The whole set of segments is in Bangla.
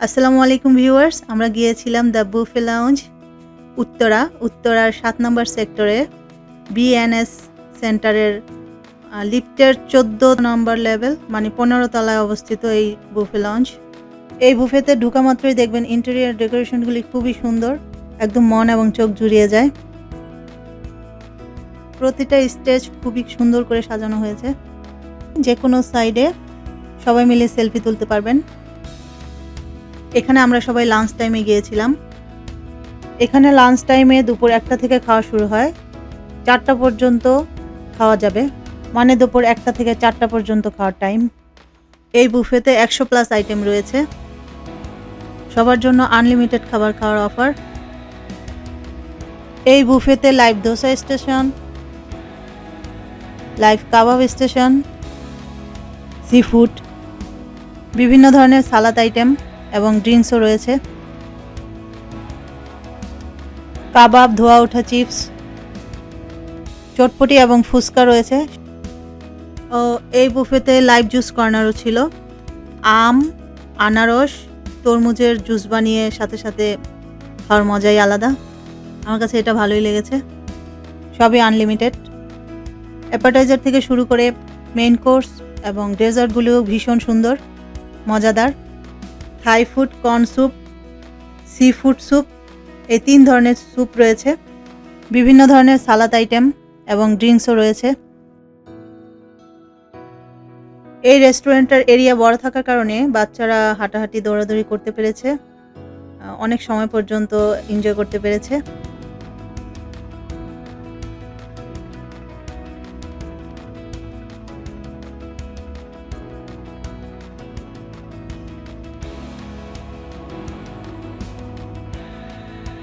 আসসালামু আলাইকুম ভিউয়ার্স, আমরা গিয়েছিলাম দ্য বুফে লাউঞ্জ, উত্তরা। উত্তরার সাত নম্বর সেক্টরে বিএনএস সেন্টারের লিফটের চোদ্দ নম্বর লেভেল মানে পনেরো তলায় অবস্থিত এই বুফে লঞ্চ এই বুফেতে ঢুকা মাত্রই দেখবেন ইন্টেরিয়ার ডেকোরেশনগুলি খুবই সুন্দর, একদম মন এবং চোখ জুড়িয়ে যায়। প্রতিটা স্টেজ খুবই সুন্দর করে সাজানো হয়েছে। যে কোনো সাইডে সবাই মিলে সেলফি তুলতে পারবেন। এখানে আমরা সবাই লাঞ্চ টাইমে গিয়েছিলাম। এখানে লাঞ্চ টাইমে দুপুর একটা থেকে খাওয়া শুরু হয়। চারটা পর্যন্ত খাওয়া যাবে। মানে দুপুর একটা থেকে চারটা পর্যন্ত খাওয়ার টাইম এই বুফেতে একশো প্লাস আইটেম রয়েছে। সবার জন্য আনলিমিটেড খাবার খাওয়ার অফার এই বুফেতে live dosa station live kebab station sea food বিভিন্ন ধরনের সালাদ আইটেম এবং ড্রিঙ্কসও রয়েছে। কাবাব, ধোয়া ওঠা চিপস, চটপটি এবং ফুচকা রয়েছে। ও, এই বুফেতে লাইভ জুস কর্নারও ছিল। আম, আনারস, তরমুজের জুস বানিয়ে সাথে সাথে খাওয়ার মজাই আলাদা। আমার কাছে এটা ভালোই লেগেছে। সবই আনলিমিটেড অ্যাপাটাইজার থেকে শুরু করে মেইন কোর্স এবং ডেজার্টগুলিও ভীষণ সুন্দর, মজাদার। Thai food corn soup sea food soup এই তিন ধরনের স্যুপ রয়েছে। বিভিন্ন ধরনের সালাদ আইটেম এবং ড্রিঙ্কসও রয়েছে। এই রেস্টুরেন্টের এরিয়া বড় থাকার কারণে বাচ্চারা হাঁটাহাঁটি, দৌড়াদৌড়ি করতে পেরেছে। অনেক সময় পর্যন্ত এনজয় করতে পেরেছে।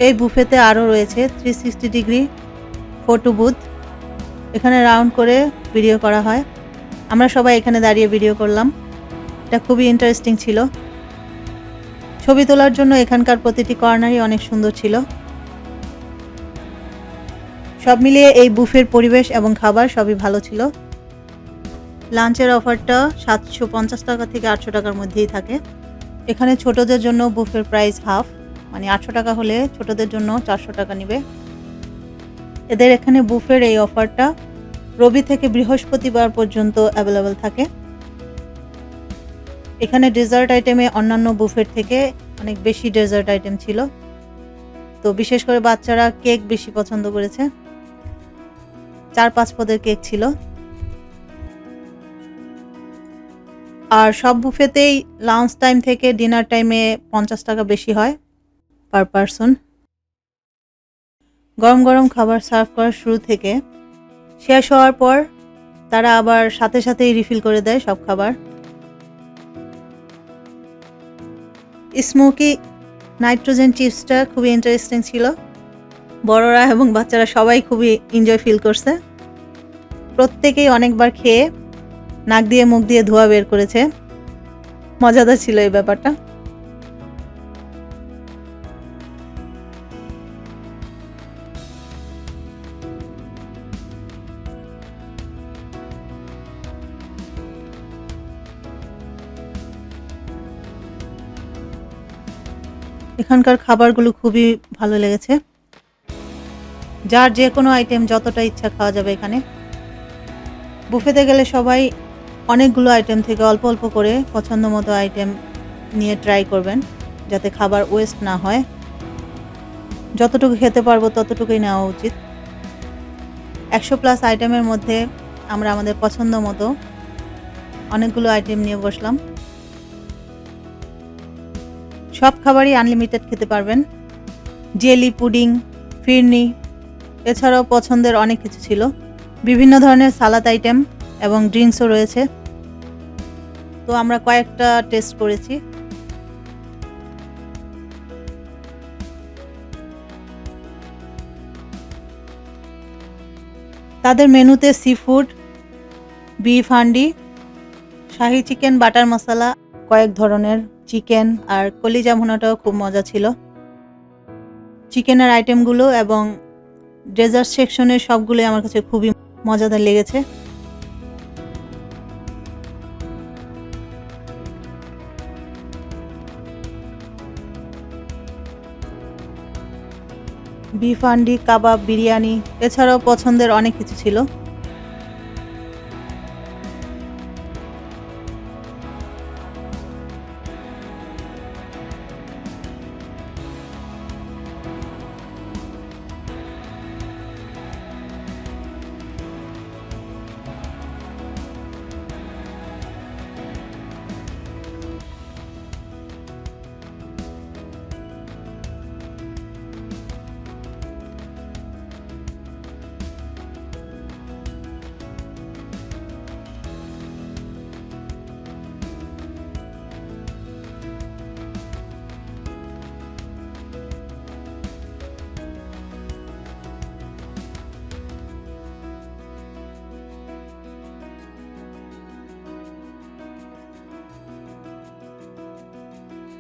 এই বুফেতে আরও রয়েছে three sixty degree photo booth এখানে রাউন্ড করে ভিডিও করা হয়। আমরা সবাই এখানে দাঁড়িয়ে ভিডিও করলাম। এটা খুবই ইন্টারেস্টিং ছিল। ছবি তোলার জন্য এখানকার প্রতিটি কর্নারই অনেক সুন্দর ছিল। সব মিলিয়ে এই বুফের পরিবেশ এবং খাবার সবই ভালো ছিল। লাঞ্চের অফারটা সাতশো পঞ্চাশ টাকা থেকে আটশো টাকার মধ্যেই থাকে। এখানে ছোটদের জন্য বুফের প্রাইস হাফ মানে আটশো টাকা হলে ছোটদের জন্য চারশো টাকা নেবে। এদের এখানে বুফের এই অফারটা রবি থেকে বৃহস্পতিবার পর্যন্ত অ্যাভেলেবেল থাকে। এখানে ডেজার্ট আইটেমে অন্যান্য বুফের থেকে অনেক বেশি ডেজার্ট আইটেম ছিল। তো বিশেষ করে বাচ্চারা কেক বেশি পছন্দ করেছে। চার পাঁচ পদের কেক ছিল। আর সব বুফেতেই লাঞ্চ টাইম থেকে ডিনার টাইমে পঞ্চাশ টাকা বেশি হয়। পার পারসন গরম গরম খাবার সার্ভ করার শুরু থেকে শেষ হওয়ার পর তারা আবার সাথে সাথেই রিফিল করে দেয় সব খাবার। স্মোকি নাইট্রোজেন চিপসটা খুবই ইন্টারেস্টিং ছিল। বড়রা এবং বাচ্চারা সবাই খুবই এনজয় ফিল করছে। প্রত্যেকেই অনেকবার খেয়ে নাক দিয়ে মুখ দিয়ে ধোয়া বের করেছে। মজাদার ছিল এই ব্যাপারটা। এখানকার খাবারগুলো খুবই ভালো লেগেছে। যার যে কোনো আইটেম যতটা ইচ্ছা খাওয়া যাবে এখানে। বুফেতে গেলে সবাই অনেকগুলো আইটেম থেকে অল্প অল্প করে পছন্দ মতো আইটেম নিয়ে ট্রাই করবেন, যাতে খাবার ওয়েস্ট না হয়। যতটুকু খেতে পারব ততটুকুই নেওয়া উচিত। একশো প্লাস আইটেমের মধ্যে আমরা আমাদের পছন্দ মতো অনেকগুলো আইটেম নিয়ে বসলাম। সব খাবারই আনলিমিটেড খেতে পারবেন। জেলি, পুডিং, ফিরনি, এছাড়াও পছন্দের অনেক কিছু ছিল। বিভিন্ন ধরনের সালাদ আইটেম এবং ড্রিঙ্কসও রয়েছে। তো আমরা কয়েকটা টেস্ট করেছি। তাদের মেনুতে seafood beef handi shahi chicken butter masala কয়েক ধরনের চিকেন আর কলিজা ভুনাটাও খুব মজা ছিল। চিকেনের আইটেমগুলো এবং ডেজার্ট সেকশনের সবগুলোই আমার কাছে খুবই মজাদার লেগেছে। বিফ হান্ডি, কাবাব, বিরিয়ানি এছাড়াও পছন্দের অনেক কিছু ছিল।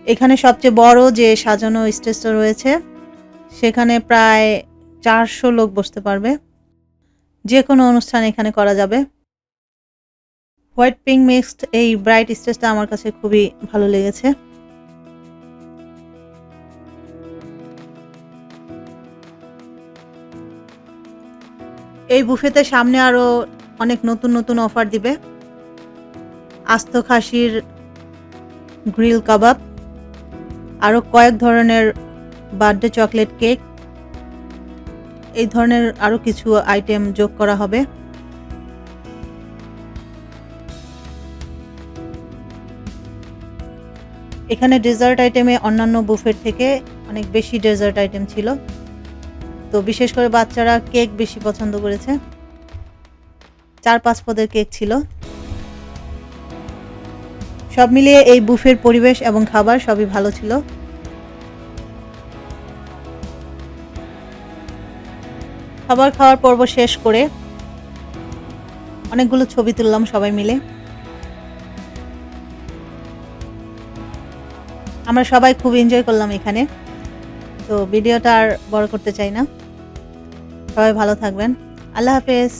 এখানে সবচেয়ে বড় যে সাজানো স্টেজটা রয়েছে, সেখানে প্রায় চারশো লোক বসতে পারবে। যে কোনো অনুষ্ঠান এখানে করা যাবে। হোয়াইট পিঙ্ক মিক্সড এই ব্রাইট স্টেজটা আমার কাছে খুবই ভালো লেগেছে। এই বুফেতে সামনে আরও অনেক নতুন নতুন অফার দিবে। আস্ত খাসির গ্রিল কাবাব। আরও কয়েক ধরনের বার্থডে চকলেট কেক, এই ধরনের আরও কিছু আইটেম যোগ করা হবে। এখানে ডেজার্ট আইটেমে অন্যান্য বুফের থেকে অনেক বেশি ডেজার্ট আইটেম ছিল। তো বিশেষ করে বাচ্চারা কেক বেশি পছন্দ করেছে। চার পাঁচ পদের কেক ছিল। সব মিলিয়ে এই বুফের পরিবেশ এবং খাবার সবই ভালো ছিল। খাবার খাওয়ার পর্ব শেষ করে অনেকগুলো ছবি তুললাম সবাই মিলে। আমরা সবাই খুব এনজয় করলাম এখানে। তো ভিডিওটা আর বড় করতে চাই না। সবাই ভালো থাকবেন। আল্লাহ হাফেজ।